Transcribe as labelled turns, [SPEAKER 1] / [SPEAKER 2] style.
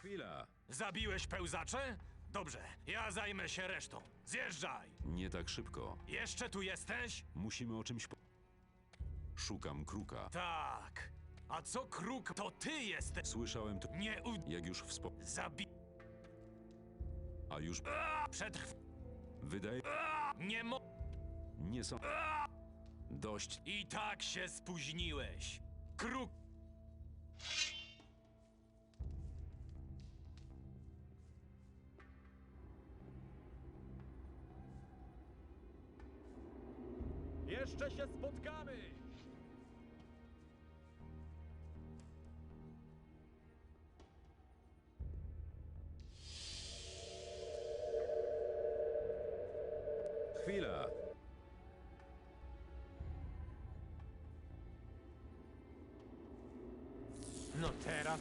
[SPEAKER 1] Chwila.
[SPEAKER 2] Zabiłeś pełzacze? Dobrze, ja zajmę się resztą. Zjeżdżaj!
[SPEAKER 1] Nie tak szybko.
[SPEAKER 2] Jeszcze tu jesteś?
[SPEAKER 1] Musimy o czymś po... Szukam kruka.
[SPEAKER 2] Tak. A co kruk, to ty jesteś.
[SPEAKER 1] Słyszałem to...
[SPEAKER 2] Nie u...
[SPEAKER 1] Jak już wspo...
[SPEAKER 2] Zabi...
[SPEAKER 1] A już...
[SPEAKER 2] Przetrw...
[SPEAKER 1] Wydaje...
[SPEAKER 2] Nie mo...
[SPEAKER 1] Nie są... Dość.
[SPEAKER 2] I tak się spóźniłeś. Kruk...
[SPEAKER 3] Jeszcze się spotkamy!
[SPEAKER 1] Chwila.
[SPEAKER 2] No teraz...